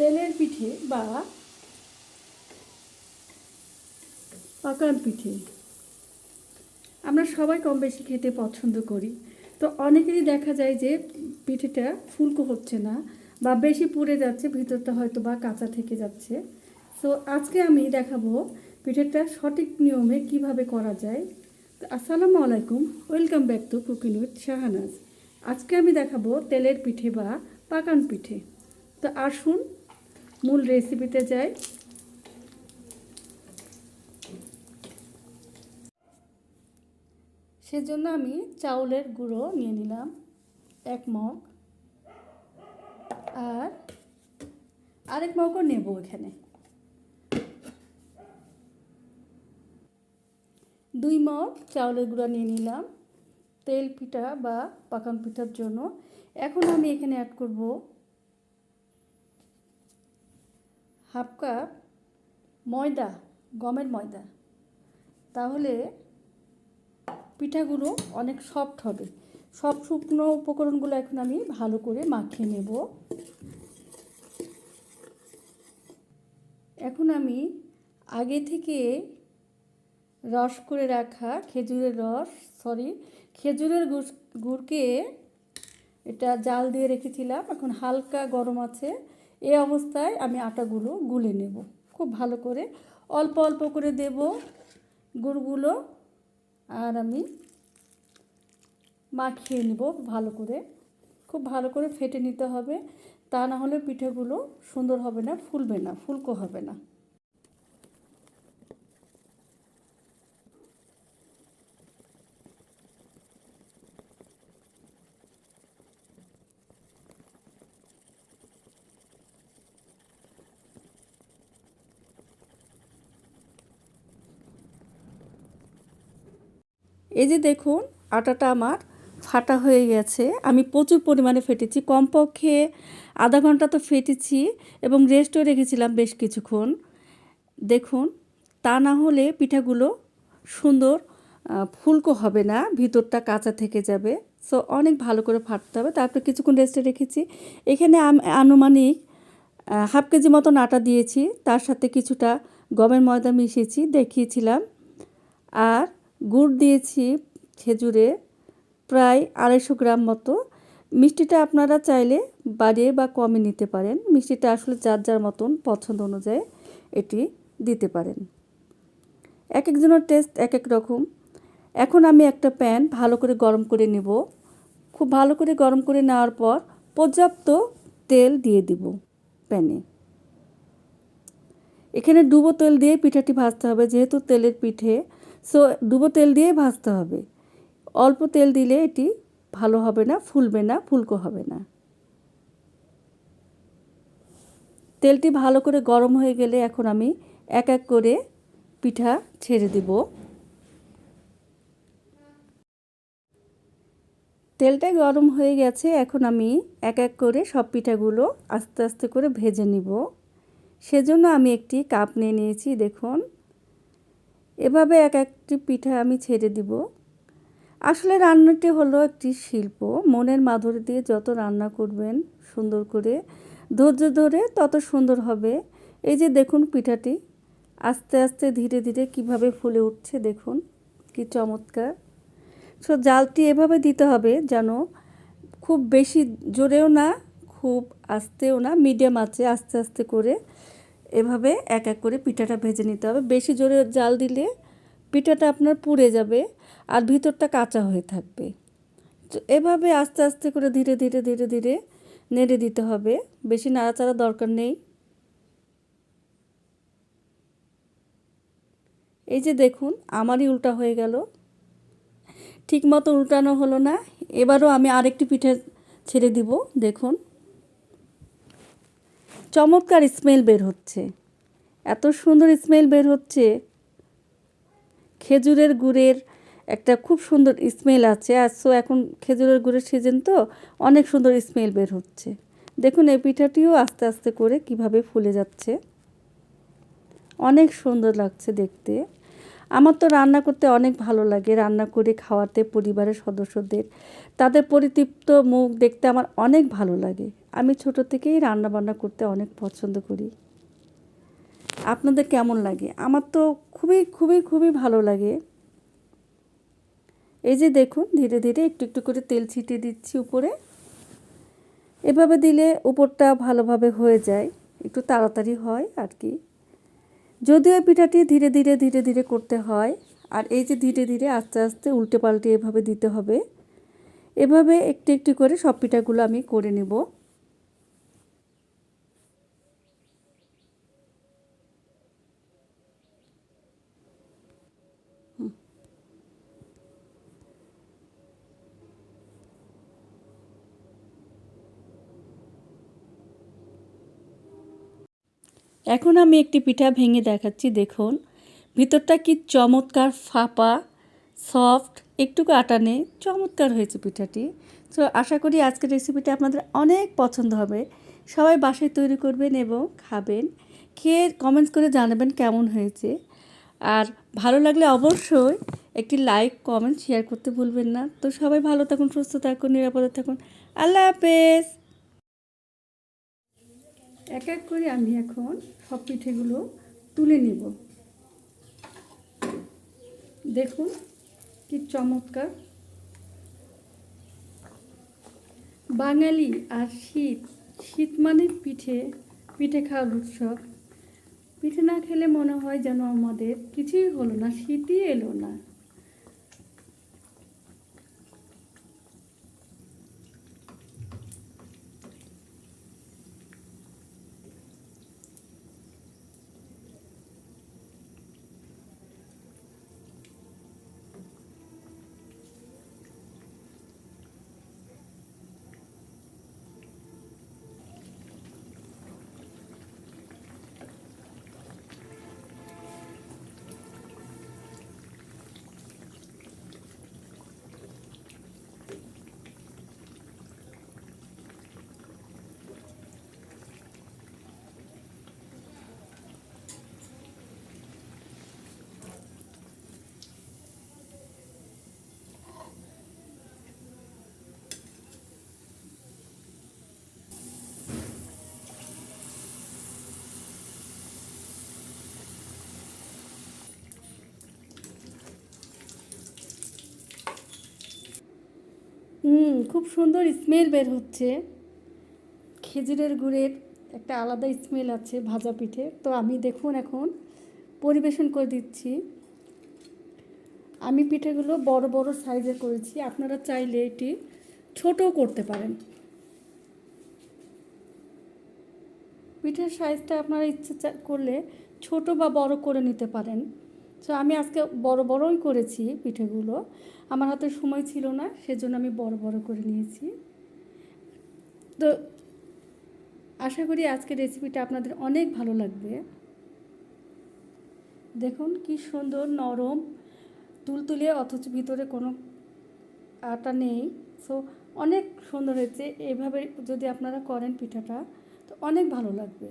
তেলের পিঠে বা পাকান পিঠে। আমরা সবাই কম বেশি খেতে পছন্দ করি। তো অনেকেরই দেখা যায় যে পিঠেটা ফুলকো হচ্ছে না বা বেশি পুড়ে যাচ্ছে, ভিতরটা হয়তো বা কাঁচা থেকে যাচ্ছে। তো আজকে আমি দেখাবো পিঠেটা সঠিক নিয়মে কীভাবে করা যায়। তো আসসালামু আলাইকুম, welcome back to cooking with Shahanaz. আজকে আমি দেখাবো তেলের পিঠে বা পাকান পিঠে। তো আসুন মূল রেসিপিতে যাই। সেজন্য আমি চাউলের গুঁড়ো নিয়ে নিলাম, এক মগ। আর আরেক মগও নেব এখানে। দুই মগ চাউলের গুঁড়া নিয়ে নিলাম, তেল পিঠা বা পাকান পিঠার জন্য। এখন আমি এখানে অ্যাড করব হাফ কাপ ময়দা, গমের ময়দা। তাহলে পিঠাগুলো অনেক সফট হবে। সব শুকনো উপকরণগুলো এখন আমি ভালো করে মাখিয়ে নেব। এখন আমি আগে থেকে রস করে রাখা খেজুরের রস সরি খেজুরের গুড়কে এটা জাল দিয়ে রেখেছিলাম। এখন হালকা গরম আছে। এই অবস্থায় আমি আটাগুলো গুলে নেব। খুব ভালো করে অল্প অল্প করে দেব গুড়গুলো আর আমি মাখিয়ে নেব ভালো করে। খুব ভালো করে ফেটে নিতে হবে। তা না হলে পিঠেগুলো সুন্দর হবে না, ফুলবে না, ফুলকো হবে না। এই যে দেখুন, আটাটা আমার ফাটা হয়ে গেছে। আমি প্রচুর পরিমাণে ফেটেছি। কমপক্ষে আধা ঘণ্টা তো ফেটেছি এবং রেস্টও রেখেছিলাম বেশ কিছুক্ষণ। দেখুন, তা না হলে পিঠাগুলো সুন্দর ফুলকো হবে না, ভিতরটা কাঁচা থেকে যাবে। সো অনেক ভালো করে ফাটতে হবে। তারপর কিছুক্ষণ রেস্টে রেখেছি। এখানে আনুমানিক হাফ কেজি মতন আটা দিয়েছি। তার সাথে কিছুটা গমের ময়দা মিশিয়েছি, দেখিয়েছিলাম। আর গুড় দিয়েছি খেজুরে প্রায় আড়াইশো গ্রাম মতো। মিষ্টিটা আপনারা চাইলে বাড়িয়ে বা কমে নিতে পারেন। মিষ্টিটা আসলে যার যার মতন পছন্দ অনুযায়ী এটি দিতে পারেন। এক একজনের টেস্ট এক এক রকম। এখন আমি একটা প্যান ভালো করে গরম করে নেব। খুব ভালো করে গরম করে নেওয়ার পর পর্যাপ্ত তেল দিয়ে দিব প্যানে। এখানে ডুবো তেল দিয়ে পিঠাটি ভাজতে হবে। যেহেতু তেলের পিঠে সো ডুবো তেল দিয়ে ভাজতে হবে। অল্প তেল দিলে এটি ভালো হবে না, ফুলবে না, ফুলকো হবে না। তেলটি ভালো করে গরম হয়ে গেলে এখন আমি এক এক করে পিঠা ছেড়ে দিব। তেলটা গরম হয়ে গেছে, এখন আমি এক এক করে সব পিঠাগুলো আস্তে আস্তে করে ভেজে নিব। সেজন্য আমি একটি কাপ নিয়ে নিয়েছি, দেখুন। এভাবে এক একটি পিঠা আমি ছেড়ে দিব। আসলে রান্নাটি হলো একটি শিল্প। মনের মাধুরী দিয়ে যত রান্না করবেন সুন্দর করে, ধৈর্য ধরে তত সুন্দর হবে। এই যে দেখুন পিঠাটি, আস্তে আস্তে ধীরে ধীরে কীভাবে ফুলে উঠছে দেখুন, কি চমৎকার। সো জালটি এভাবে দিতে হবে যেন খুব বেশি জোরেও না, খুব আস্তেও না, মিডিয়াম আছে আস্তে আস্তে করে এভাবে এক এক করে পিঠাটা ভেজে নিতে হবে। বেশি জোরে জাল দিলে পিঠাটা আপনার পুড়ে যাবে আর ভিতরটা কাঁচা হয়ে থাকবে। তো এভাবে আস্তে আস্তে করে ধীরে ধীরে ধীরে ধীরে নেড়ে দিতে হবে। বেশি নাড়াচাড়া দরকার নেই। এই যে দেখুন, আমারই উল্টা হয়ে গেল। ঠিক মতো উল্টানো হলো না। এবারও আমি আরেকটি পিঠে ছেড়ে দিব। দেখুন। চমৎকার স্মেল বের হচ্ছে। এত সুন্দর স্মেল বের হচ্ছে। খেজুরের গুড়ের একটা খুব সুন্দর স্মেল আছে। আর সো এখন খেজুরের গুড়ের সিজন তো অনেক সুন্দর স্মেল বের হচ্ছে। দেখুন এই পিঠাটিও আস্তে আস্তে করে কীভাবে ফুলে যাচ্ছে। অনেক সুন্দর লাগছে দেখতে। আমার তো রান্না করতে অনেক ভালো লাগে। রান্না করে খাওয়াতে পরিবারের সদস্যদের। তাদের পরিতৃপ্ত মুখ দেখতে আমার অনেক ভালো লাগে। আমি ছোট থেকেই রান্না বান্না করতে অনেক পছন্দ করি। আপনাদের কেমন লাগে? আমার তো খুবই খুবই খুবই ভালো লাগে। এই যে দেখুন, ধীরে ধীরে একটু একটু করে তেল ছিটিয়ে দিচ্ছি উপরে। এভাবে দিলে উপরটা ভালোভাবে হয়ে যায়, একটু তাড়াতাড়ি হয় আর কি। যদিও পিঠাটি ধীরে ধীরে ধীরে ধীরে করতে হয়, আর এই যে ধীরে ধীরে আস্তে আস্তে উল্টে পাল্টে এভাবে দিতে হবে, এভাবে একটু একটু করে সব পিঠাগুলো আমি করে নেব। এখন আমি একটি পিঠা ভেঙে দেখাচ্ছি, দেখুন। ভিতরটা কি চমৎকার ফাঁপা, সফট, একটুকু আটা নেই চমৎকার হয়েছে পিঠাটি। তো আশা করি আজকের রেসিপিটা আপনাদের অনেক পছন্দ হবে। সবাই বাসায় তৈরি করবেন এবং খাবেন। খেয়ে কমেন্টস করে জানাবেন কেমন হয়েছে। আর ভালো লাগলে অবশ্যই একটি লাইক কমেন্ট শেয়ার করতে ভুলবেন না। তো সবাই ভালো থাকুন, সুস্থ থাকুন, নিরাপদে থাকুন। আল্লাহ হাফেজ! এক এক করে আমি এখন সব পিঠেগুলো তুলে নিব। দেখুন কি চমৎকার। বাঙালি আর শীত শীত মানে পিঠে পিঠে খাওয়ার উৎসব। পিঠে না খেলে মনে হয় যেন আমাদের কিছুই হলো না, শীতই এলো না। হুম, খুব সুন্দর স্মেল বের হচ্ছে। খেজুরের গুড়ের একটা আলাদা স্মেল আছে ভাজা পিঠে। তো আমি দেখুন এখন পরিবেশন করে দিচ্ছি। আমি পিঠেগুলো বড় বড় সাইজের করেছি। আপনারা চাইলে এটি ছোটও করতে পারেন। পিঠের সাইজটা আপনারা ইচ্ছে করলে ছোট বা বড় করে নিতে পারেন। তো আমি আজকে বড় বড়ই করেছি পিঠেগুলো। আমার হাতে সময় ছিল না, সেজন্য আমি বড় বড় করে নিয়েছি। তো, আশা করি আজকের রেসিপিটা আপনাদের অনেক ভালো লাগবে। দেখুন কি সুন্দর নরম, তুলতুলে, অথচ ভিতরে কোনো আটা নেই। সো অনেক সুন্দর হয়েছে। এইভাবে যদি আপনারা করেন পিঠাটা, তো অনেক ভালো লাগবে।